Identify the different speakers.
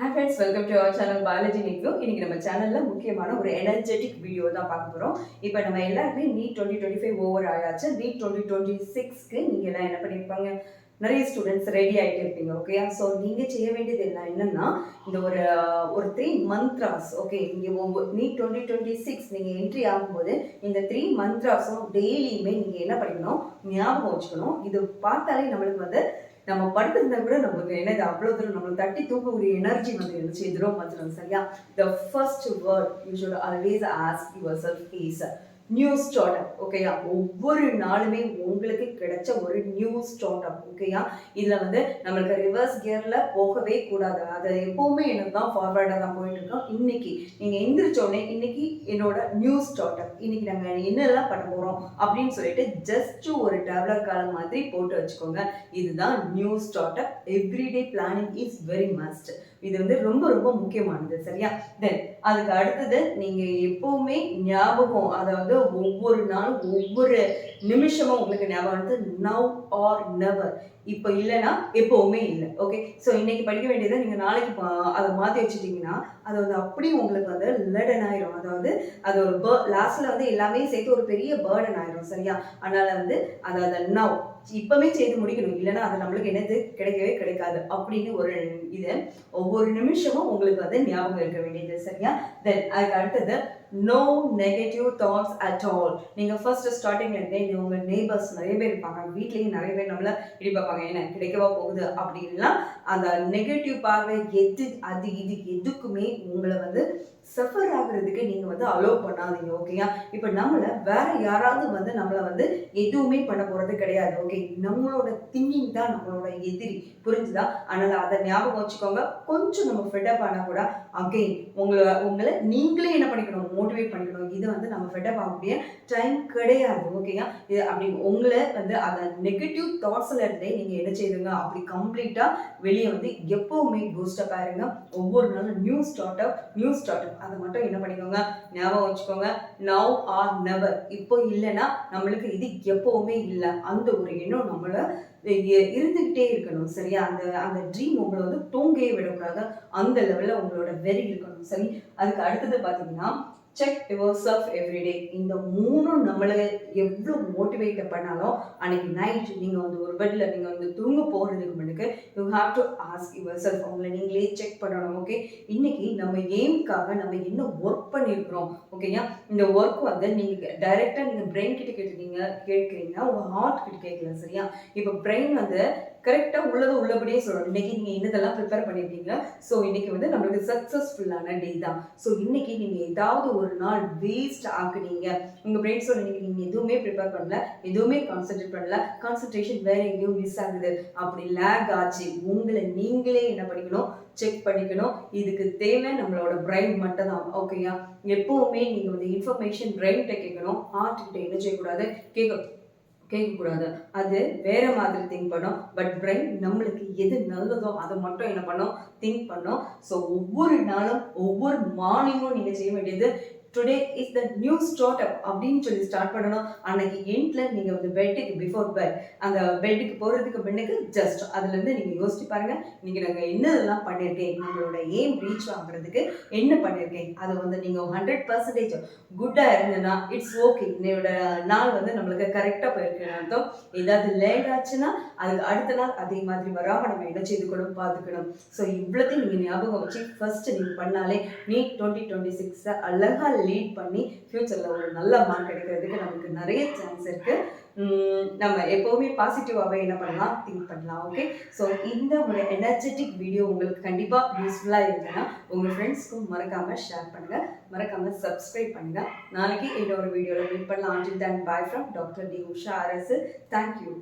Speaker 1: Hi friends welcome to our channel Balaji நிக்கு இன்னைக்கு நம்ம சேனலில் முக்கியமான ஒரு எனர்ஜெட்டிக் வீடியோ தான் பார்க்க போகிறோம் இப்போ நம்ம எல்லாருமே NEET twenty twenty five over ஆயாச்சு. நீட் டுவெண்ட்டி டுவெண்ட்டி சிக்ஸ்க்கு நீங்கள் எல்லாம் என்ன பண்ணியிருப்பாங்க நிறைய ஸ்டூடெண்ட்ஸ் ரெடி ஆகிட்டு இருப்பீங்க ஓகே ஸோ நீங்கள் செய்ய வேண்டியது என்ன? என்னன்னா இந்த ஒரு ஒரு த்ரீ மந்த்ராஸ் ஓகே நீங்கள் ஒவ்வொரு நீட் டுவெண்ட்டி டுவெண்ட்டி சிக்ஸ் நீங்கள் என்ட்ரி ஆகும்போது இந்த த்ரீ மந்த்ராஸும் டெய்லியுமே நீங்கள் என்ன பண்ணிக்கணும்? ஞாபகம் வச்சுக்கணும். இது பார்த்தாலே நம்மளுக்கு வந்து நம்ம படுத்திருந்தா கூட நமக்கு என்னது? அவ்வளோ தூரம் நம்மளை தட்டி தூக்கக்கூடிய எனர்ஜி வந்து இருந்துச்சு எதிரோ பார்த்துருவோம் சரியா? The first word you should always ask yourself is new start up ஓகேயா ஒவ்வொரு நாளுமே உங்களுக்கு கிடைச்ச ஒரு நியூ ஸ்டார்ட் அப் ஓகேயா இதில் வந்து நம்மளுக்கு ரிவர்ஸ் கியரில் போகவே கூடாது. அது எப்போவுமே எனக்கு தான் ஃபார்வர்டாக தான் போயிட்டு இருக்கோம் இன்னைக்கு நீங்கள் எந்திரிச்சோடனே இன்னைக்கு என்னோட நியூ ஸ்டார்ட் அப் இன்னைக்கு நாங்கள் என்னெல்லாம் பண்ண போகிறோம் அப்படின்னு சொல்லிட்டு ஜஸ்ட் ஒரு டேப்லர் காலம் மாதிரி போட்டு வச்சுக்கோங்க. இதுதான் new start up everyday planning is very must இது வந்து ரொம்ப ரொம்ப முக்கியமானது சரியா? தென் அதுக்கு அடுத்தது நீங்க எப்பவுமே ஞாபகம் அதாவது ஒவ்வொரு நாளும் ஒவ்வொரு நிமிஷமும் உங்களுக்கு ஞாபகம் வந்து நவ் ஆர் நெவர் இப்போ இல்லைன்னா எப்பவுமே இல்லை ஓகே ஸோ இன்னைக்கு படிக்க வேண்டியதை நீங்க நாளைக்கு அதை மாற்றி வச்சுட்டீங்கன்னா அது வந்து அப்படியே உங்களுக்கு வந்து லெடன் ஆயிரும். அதாவது அது ஒரு பே லாஸ்ட்ல வந்து எல்லாமே சேர்த்து ஒரு பெரிய பேர்டன் ஆயிரும் சரியா? அதனால வந்து அதை அதை நவ் இப்பவுமே செய்து முடிக்கணும். இல்லைன்னா அது நம்மளுக்கு என்னது? கிடைக்கவே கிடைக்காது அப்படின்னு ஒரு இது ஒவ்வொரு நிமிஷமும் உங்களுக்கு வந்து ஞாபகம் இருக்க வேண்டியது சரியா? தென் அதுக்கு அடுத்தது no negative thoughts at all நீங்க ஃபர்ஸ்ட் ஸ்டார்டிங்ல இருந்தே உங்க நெய்பர்ஸ் நிறைய பேர் இருப்பாங்க. வீட்லயும் நிறைய பேர் நம்மள இப்படி பார்ப்பாங்க. என்ன கிடைக்கவா போகுது? அப்படின்லாம் அந்த நெகட்டிவ் பார்வை எது அது இது எதுக்குமே உங்களை வந்து சஃபர் ஆகுறதுக்கு நீங்க வந்து அலோவ் பண்ணாதீங்க ஓகேயா இப்போ நம்மள வேற யாராவது வந்து நம்மள வந்து எதுவுமே பண்ண போறது கிடையாது ஓகே நம்மளோட திங்கிங் தான் நம்மளோட எதிரி. புரிஞ்சுதா? அதனால அதை ஞாபகம் வச்சுக்கோங்க. கொஞ்சம் நம்ம ஃபிட்டப் ஆனா கூட அகைன் உங்களை உங்களை நீங்களே என்ன பண்ணிக்கணும்? மோட்டிவேட் பண்ணிக்கணும். இது வந்து நம்ம ஃபெட்டப் ஆகக்கூடிய டைம் கிடையாது. ஓகேயா இது அப்படி உங்களை வந்து அந்த நெகட்டிவ் தாட்ஸில் இருந்தே நீங்கள் என்ன செய்யுங்க அப்படி கம்ப்ளீட்டாக வெளியே வந்து எப்போவுமே பூஸ்டப் ஆயிருங்க ஒவ்வொரு நாளும் new start up new start up அதை மட்டும் என்ன பண்ணிக்கோங்க? ஞாபகம் வச்சுக்கோங்க. நவ் ஆர் நெவர் இப்போ இல்லைன்னா நம்மளுக்கு இது எப்போவுமே இல்லை. அந்த ஒரு எண்ணம் நம்மள இ- இருந்துகிட்டே இருக்கணும். சரியா? அந்த அந்த ட்ரீம் உங்களை வந்து தூங்கவே விடக்கூடாது. அந்த லெவலில் உங்களோட வெறி இருக்கணும். சரி? அதுக்கு அடுத்தது பார்த்தீங்கன்னா செக் யுவர் செல்ஃப் எவ்ரிடே இந்த மூணும் நம்மளை எவ்வளோ மோட்டிவேட் பண்ணாலும் அன்னைக்கு நைட் நீங்கள் வந்து ஒரு பெட்டில் நீங்கள் வந்து தூங்க போகிறதுக்கு முன்னுக்கு you have to ask yourself அவங்கள நீங்களே செக் பண்ணணும் ஓகே இன்னைக்கு நம்ம எய்ம்க்காக நம்ம என்ன ஒர்க் பண்ணியிருக்கிறோம் ஓகேயா இந்த ஒர்க் வந்து நீங்கள் டைரெக்டாக நீங்கள் பிரெயின் கிட்ட கேட்டுட்டீங்க கேட்குறீங்கன்னா உங்கள் ஹார்ட் கிட்ட கேட்கல சரியா? இப்போ பிரெயின் வந்து கரெக்டாக உள்ளது உள்ளபடியே சொல்லணும். இன்னைக்கு நீங்கள் என்னதெல்லாம் ப்ரிப்பேர் பண்ணியிருக்கீங்க ஸோ இன்னைக்கு வந்து நம்மளுக்கு சக்ஸஸ்ஃபுல்லான டே தான். ஸோ இன்னைக்கு நீங்கள் ஏதாவது ஒரு நாள் வேஸ்ட் ஆக்குனீங்க. உங்கள் பிரெயின் சொல்ல இன்னைக்கு நீங்கள் எதுவுமே ப்ரிப்பேர் பண்ணல எதுவுமே கான்சென்ட்ரேட் பண்ணல கான்சென்ட்ரேஷன் வேற எங்கேயும் மிஸ் ஆகுது. அப்படி லேக் ஆச்சு. உங்களை நீங்களே என்ன பண்ணிக்கணும்? செக் பண்ணிக்கணும். இதுக்கு தேவை நம்மளோட பிரெயின் மட்டும் தான் ஓகேயா எப்பவுமே நீங்கள் வந்து இன்ஃபர்மேஷன் பிரெயின்கிட்ட கேட்கணும். ஹார்ட் கிட்ட என்ன செய்யக்கூடாது? கேட்க கேட்கக்கூடாது. அது வேற மாதிரி திங்க் பண்ணும். பட் பிரெயின் நம்மளுக்கு எது நல்லதோ அதை மட்டும் என்ன பண்ணும்? திங்க் பண்ணும். ஸோ ஒவ்வொரு நாளும் ஒவ்வொரு மார்னிங்கும் நீங்கள் செய்ய வேண்டியது today is the new start up அப்படின்னு சொல்லி ஸ்டார்ட் பண்ணணும். அன்னைக்கு எண்ட்ல நீங்கள் வந்து பெட்டுக்கு பிஃபோர் பெட் அந்த பெட்டுக்கு போகிறதுக்கு முன்னுக்கு ஜஸ்ட் அதுலேருந்து நீங்கள் யோசிச்சு பாருங்க. இன்னைக்கு நாங்கள் என்னதெல்லாம் பண்ணியிருக்கேன் நம்மளோட எய்ம் ரீச் ஆகுறதுக்கு என்ன பண்ணியிருக்கேன் அதை வந்து நீங்கள் ஹண்ட்ரட் பர்சன்டேஜ் குட்டாக இருந்ததுன்னா இட்ஸ் ஓகே என்னோட நாள் வந்து நம்மளுக்கு கரெக்டாக போயிருக்குன்னு அர்த்தம். ஏதாவது லேட் ஆச்சுன்னா அதுக்கு அடுத்த நாள் அதே மாதிரி வராமல் நம்ம என்ன செய்துக்கணும் பார்த்துக்கணும். ஸோ இவ்வளோத்தையும் நீங்கள் ஞாபகம் வச்சு ஃபர்ஸ்ட் நீங்கள் பண்ணாலே நீட் டுவெண்ட்டி டுவெண்ட்டி சிக்ஸை அழகாக லீட் பண்ணி ஃப்யூச்சரில் ஒரு நல்ல மார்க் கிடைக்கிறதுக்கு நமக்கு நிறைய சான்ஸ் இருக்குது நம்ம எப்போவுமே பாசிட்டிவாகவே என்ன பண்ணலாம்? திங்க் பண்ணலாம் ஓகே ஸோ இந்த ஒரு எனர்ஜெட்டிக் வீடியோ உங்களுக்கு கண்டிப்பாக யூஸ்ஃபுல்லாக இருக்குன்னா உங்கள் ஃப்ரெண்ட்ஸ்க்கும் மறக்காமல் ஷேர் பண்ணுங்கள் மறக்காமல் சப்ஸ்கிரைப் பண்ணுங்கள் நாளைக்கு இன்னொரு வீடியோவில் மீட் பண்ணலாம். Until then bye from doctor D Usha Arasu thank you